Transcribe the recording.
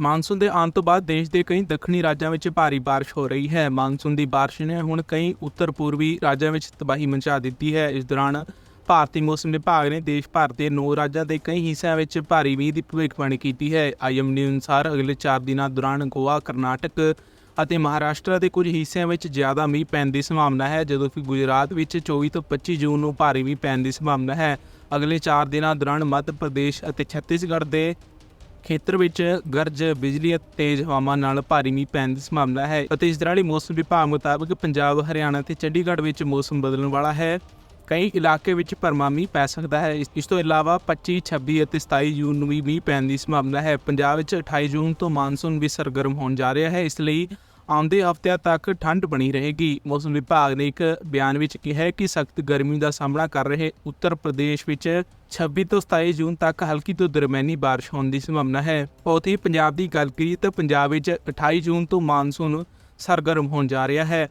Monsoon ਦੇ ਆਉਣ ਤੋਂ ਬਾਅਦ ਦੇਸ਼ ਦੇ ਕਈ ਦੱਖਣੀ ਰਾਜਾਂ ਵਿੱਚ ਭਾਰੀ ਬਾਰਿਸ਼ ਹੋ ਰਹੀ ਹੈ। ਮਾਨਸੂਨ ਦੀ ਬਾਰਿਸ਼ ਨੇ ਹੁਣ ਕਈ ਉੱਤਰ ਪੂਰਬੀ ਰਾਜਾਂ ਵਿੱਚ ਤਬਾਹੀ ਮਚਾ ਦਿੱਤੀ ਹੈ। ਇਸ ਦੌਰਾਨ ਭਾਰਤੀ ਮੌਸਮ ਵਿਭਾਗ ਨੇ ਦੇਸ਼ ਭਰ ਦੇ 9 ਰਾਜਾਂ ਦੇ ਕਈ ਹਿੱਸਿਆਂ ਵਿੱਚ ਭਾਰੀ ਮੀਂਹ ਦੀ ਭਵਿੱਖਬਾਣੀ ਕੀਤੀ ਹੈ। ਆਈਐਮਡੀ ਅਨੁਸਾਰ ਅਗਲੇ 4 ਦਿਨਾਂ ਦੌਰਾਨ ਗੋਆ, ਕਰਨਾਟਕ ਅਤੇ ਮਹਾਰਾਸ਼ਟਰ ਦੇ ਕੁਝ ਹਿੱਸਿਆਂ ਵਿੱਚ ਜ਼ਿਆਦਾ ਮੀਂਹ ਪੈਣ ਦੀ ਸੰਭਾਵਨਾ ਹੈ, ਜਦੋਂ ਕਿ ਗੁਜਰਾਤ ਵਿੱਚ 24 ਤੋਂ 25 ਜੂਨ ਨੂੰ ਭਾਰੀ ਮੀਂਹ ਪੈਣ ਦੀ ਸੰਭਾਵਨਾ ਹੈ। ਅਗਲੇ 4 ਦਿਨਾਂ ਦੌਰਾਨ ਮੱਧ ਪ੍ਰਦੇਸ਼ ਅਤੇ ਛੱਤੀਸਗੜ੍ਹ ਦੇ ਖੇਤਰ ਵਿੱਚ ਗਰਜ, ਬਿਜਲੀ ਅਤੇ ਤੇਜ਼ ਹਵਾਵਾਂ ਨਾਲ ਭਾਰੀ ਮੀਂਹ ਪੈਣ ਦੀ ਸੰਭਾਵਨਾ ਹੈ ਅਤੇ ਇਸ ਦੌਰਾਨ ਹੀ ਮੌਸਮ ਵਿਭਾਗ ਮੁਤਾਬਕ ਪੰਜਾਬ, ਹਰਿਆਣਾ ਤੇ ਚੰਡੀਗੜ੍ਹ ਵਿੱਚ ਮੌਸਮ ਬਦਲਣ ਵਾਲਾ ਹੈ। ਕਈ ਇਲਾਕੇ ਵਿੱਚ ਭਰਮਾ ਮੀਂਹ ਪੈ ਸਕਦਾ ਹੈ। ਇਸ- ਇਸ ਤੋਂ ਇਲਾਵਾ 25 26 ਅਤੇ 27 ਜੂਨ ਨੂੰ ਵੀ ਮੀਂਹ ਪੈਣ ਦੀ ਸੰਭਾਵਨਾ ਹੈ। ਪੰਜਾਬ ਵਿੱਚ 28 ਜੂਨ ਤੋਂ ਮਾਨਸੂਨ ਵੀ ਸਰਗਰਮ ਹੋਣ ਜਾ ਰਿਹਾ ਹੈ। ਇਸ ਲਈ ਆਉਂਦੇ ਹਫ਼ਤਿਆਂ ਤੱਕ ਠੰਡ ਬਣੀ ਰਹੇਗੀ। ਮੌਸਮ ਵਿਭਾਗ ਨੇ ਇੱਕ ਬਿਆਨ ਵਿੱਚ ਕਿਹਾ ਹੈ ਕਿ ਸਖਤ ਗਰਮੀ ਦਾ ਸਾਹਮਣਾ ਕਰ ਰਹੇ ਉੱਤਰ ਪ੍ਰਦੇਸ਼ ਵਿੱਚ 26 ਤੋਂ 27 ਜੂਨ ਤੱਕ ਹਲਕੀ ਤੋਂ ਦਰਮਿਆਨੀ ਬਾਰਿਸ਼ ਹੋਣ ਦੀ ਸੰਭਾਵਨਾ ਹੈ। ਉੱਥੇ ਹੀ ਪੰਜਾਬ ਦੀ ਗੱਲ ਕਰੀਏ ਤਾਂ ਪੰਜਾਬ ਵਿੱਚ 28 ਜੂਨ ਤੋਂ ਮਾਨਸੂਨ ਸਰਗਰਮ ਹੋਣ ਜਾ ਰਿਹਾ ਹੈ।